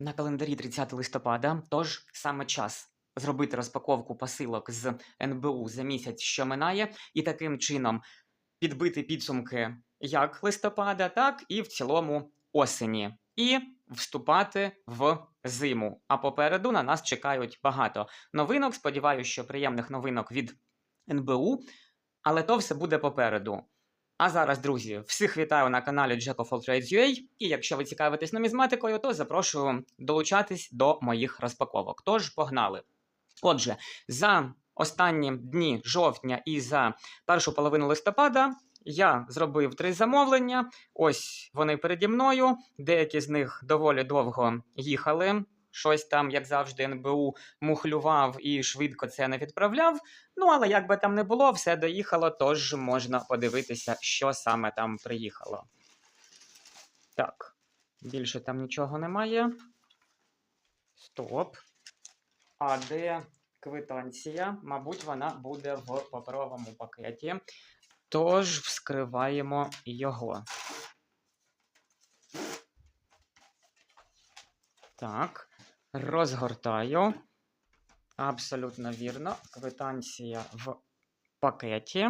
На календарі 30 листопада, тож саме час зробити розпаковку посилок з НБУ за місяць, що минає, і таким чином підбити підсумки як листопада, так і в цілому осені, і вступати в зиму. А попереду на нас чекають багато новинок. Сподіваюся, що приємних новинок від НБУ, але то все буде попереду. А зараз, друзі, всіх вітаю на каналі Jack of All Trades UA, І якщо ви цікавитесь нумізматикою, то запрошую долучатись до моїх розпаковок. Тож погнали. Отже, за останні дні жовтня і за першу половину листопада я зробив три замовлення. Ось вони переді мною. Деякі з них доволі довго їхали. Щось там, як завжди, НБУ мухлював і швидко це не відправляв. Ну, але як би там не було, все доїхало, тож можна подивитися, що саме там приїхало. Так, більше там нічого немає. Стоп. А де квитанція? Мабуть, вона буде в паперовому пакеті. Тож вскриваємо його. Так, розгортаю. Абсолютно вірно. Квитанція в пакеті,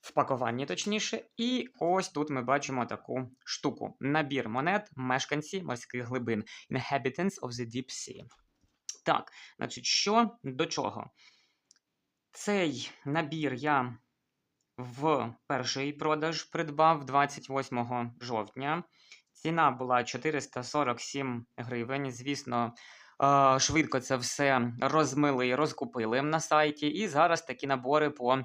в пакуванні, точніше. І ось тут ми бачимо таку штуку: набір монет, мешканці морських глибин. Inhabitants of the Deep Sea. Так, значить, що до чого? Цей набір я в перший продаж придбав 28 жовтня. Ціна була 447 гривень. Звісно, е, швидко це все розмили і розкупили на сайті. І зараз такі набори по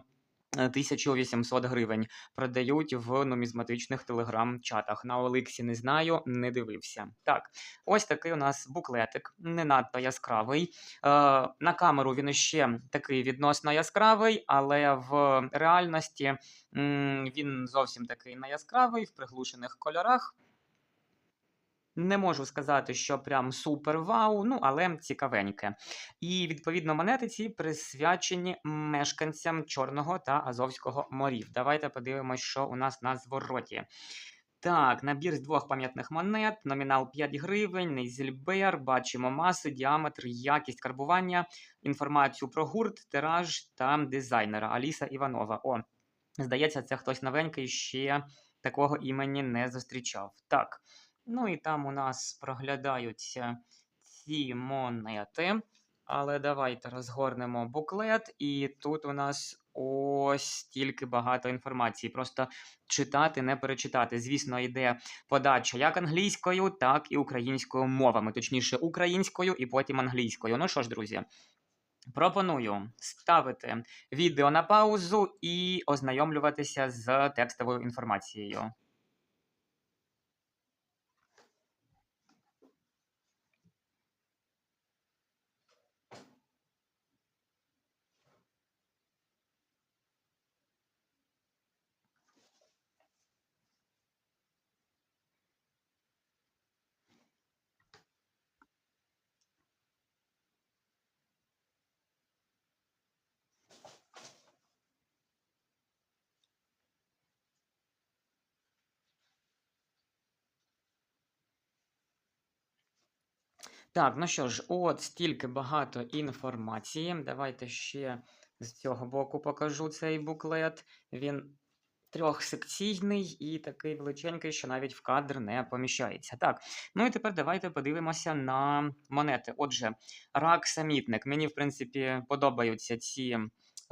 1800 гривень продають в нумізматичних телеграм-чатах. На Оликсі не знаю, не дивився. Так, ось такий у нас буклетик, не надто яскравий. Е, на камеру він ще такий відносно яскравий, але в реальності м, він зовсім такий не яскравий, в приглушених кольорах. Не можу сказати, що прям супер вау, ну але цікавеньке. І відповідно монети ці присвячені мешканцям Чорного та Азовського морів. Давайте подивимось, що у нас на звороті. Так, набір з двох пам'ятних монет, номінал 5 гривень, Нейзельбер, бачимо маси, діаметр, якість карбування, інформацію про гурт, тираж та дизайнера Аліса Іванова. О, здається, це хтось новенький ще такого імені не зустрічав. Так. Ну і там у нас проглядаються ці монети. Але давайте розгорнемо буклет, і тут у нас ось стільки багато інформації. Просто читати, не перечитати. Звісно, йде подача як англійською, так і українською мовами, точніше, українською і потім англійською. Ну що ж, друзі, пропоную ставити відео на паузу і ознайомлюватися з текстовою інформацією. Так, ну що ж, от стільки багато інформації. Давайте ще з цього боку покажу цей буклет. Він трьохсекційний і такий величенький, що навіть в кадр не поміщається. Так, ну і тепер давайте подивимося на монети. Отже, рак самітник. Мені, в принципі, подобаються ці.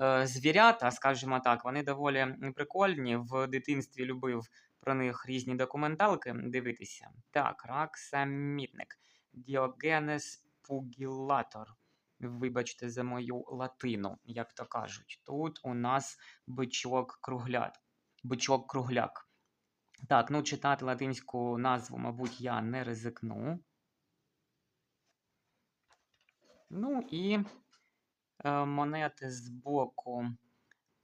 е, Звірята, скажімо так, вони доволі прикольні. В дитинстві любив про них різні документалки дивитися. Так, рак самітник. Діогенес пугілатор. Вибачте за мою латину, як то кажуть. Тут у нас бичок кругляк. Бичок кругляк. Так, ну читати латинську назву, мабуть, я не ризикну. Ну і е, монети з боку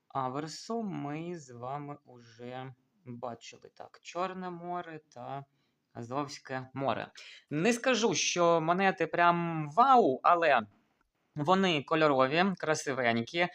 аверсу ми з вами уже бачили. Так, Чорне море та. Азовське море. Не скажу, що монети прям вау, але вони кольорові, красивенькі, е,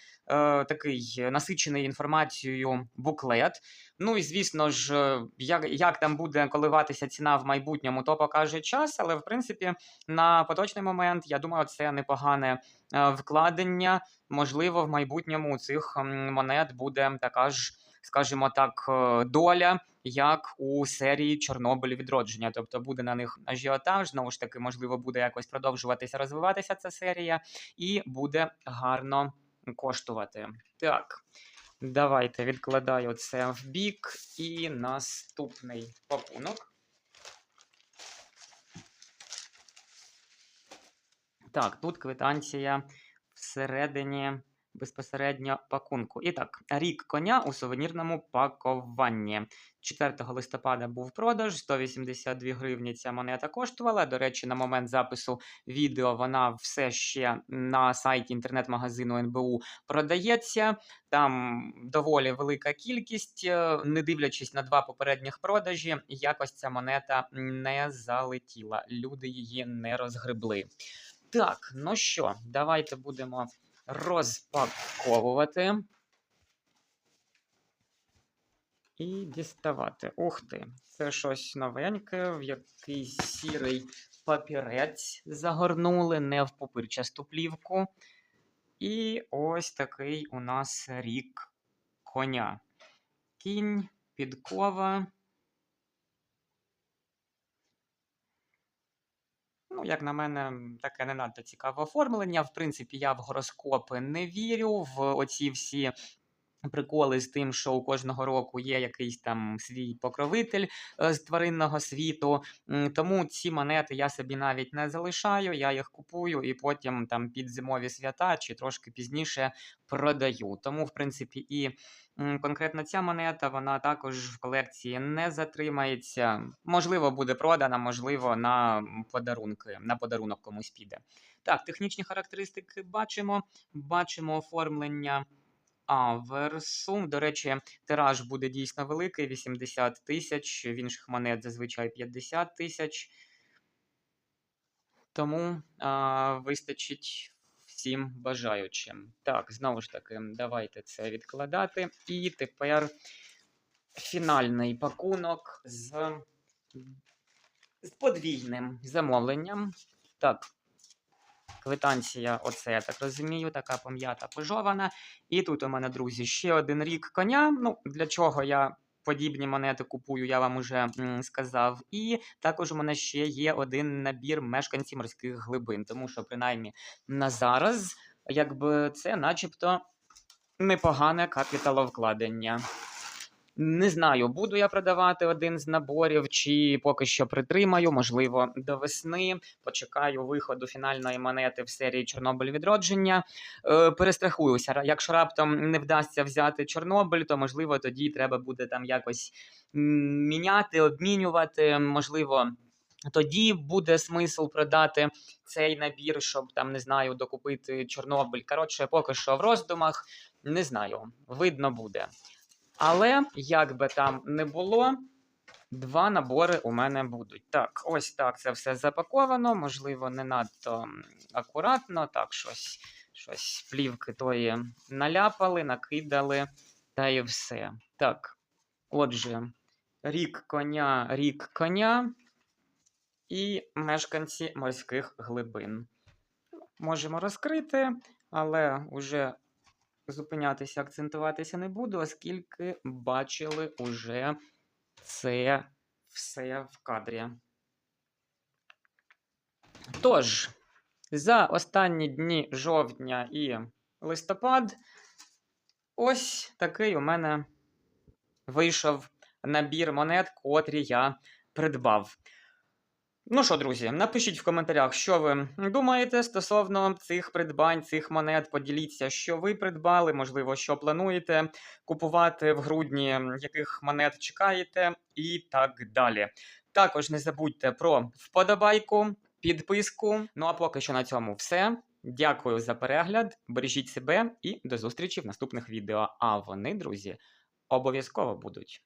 такий насичений інформацією буклет. Ну і звісно ж, як, як там буде коливатися ціна в майбутньому, то покаже час. Але в принципі, на поточний момент я думаю, це непогане е, вкладення. Можливо, в майбутньому у цих монет буде така ж, скажімо так, е, доля, як у серії Чорнобиль відродження. Тобто буде на них ажіотаж. Знову ж таки, можливо, буде якось продовжуватися, розвиватися ця серія, і буде гарно коштувати. Так. Давайте відкладаю це в бік. І наступний пакунок. Так, тут квитанція всередині безпосередньо пакунку. І так, рік коня у сувенірному пакуванні. 4 листопада був продаж, 182 гривні ця монета коштувала. До речі, на момент запису відео вона все ще на сайті інтернет-магазину НБУ продається. Там доволі велика кількість, е, не дивлячись на два попередніх продажі, якось ця монета не залетіла. Люди її не розгребли. Так, ну що, давайте будемо розпаковувати. І діставати. Ух ти, це щось новеньке, в якийсь сірий папірець загорнули, не в пупирчасту плівку. І ось такий у нас рік коня. Кінь, підкова. Ну, як на мене, таке не надто цікаве оформлення. В принципі, я в гороскопи не вірю, в оці всі приколи з тим, що у кожного року є якийсь там свій покровитель е, з тваринного світу. Тому ці монети я собі навіть не залишаю, я їх купую і потім там під зимові свята чи трошки пізніше продаю. Тому, в принципі, і конкретно ця монета, вона також в колекції не затримається. Можливо, буде продана, можливо, на подарунки, на подарунок комусь піде. Так, технічні характеристики бачимо. Бачимо оформлення аверсу. До речі, тираж буде дійсно великий: 80 тисяч, в інших монет зазвичай 50 тисяч. Тому а, вистачить всім бажаючим. Так, знову ж таки, давайте це відкладати. І тепер фінальний пакунок з, з подвійним замовленням. Так, квитанція, оце я так розумію, така пом'ята пожована. І тут у мене, друзі, ще один рік коня. Ну, для чого я подібні монети купую, я вам уже сказав. І також у мене ще є один набір мешканців морських глибин, тому що, принаймні, на зараз, якби це начебто непогане капіталовкладення. Не знаю, буду я продавати один з наборів, чи поки що притримаю, можливо, до весни. Почекаю виходу фінальної монети в серії Чорнобиль відродження. Е, перестрахуюся. Якщо раптом не вдасться взяти Чорнобиль, то можливо тоді треба буде там якось міняти, обмінювати. Можливо, тоді буде смисл продати цей набір, щоб там не знаю, докупити Чорнобиль. Коротше, поки що в роздумах не знаю, видно буде. Але як би там не було, два набори у мене будуть. Так, ось так це все запаковано. Можливо, не надто акуратно. Так, щось, щось плівки тої наляпали, накидали, та і все. Так, отже, рік коня, рік коня і мешканці морських глибин. Можемо розкрити, але уже зупинятися, акцентуватися не буду, оскільки бачили уже це все в кадрі. Тож, за останні дні жовтня і листопад, ось такий у мене вийшов набір монет, котрі я придбав. Ну що, друзі, напишіть в коментарях, що ви думаєте стосовно цих придбань, цих монет. Поділіться, що ви придбали, можливо, що плануєте купувати в грудні, яких монет чекаєте, і так далі. Також не забудьте про вподобайку, підписку. Ну а поки що на цьому все. Дякую за перегляд, бережіть себе і до зустрічі в наступних відео. А вони, друзі, обов'язково будуть.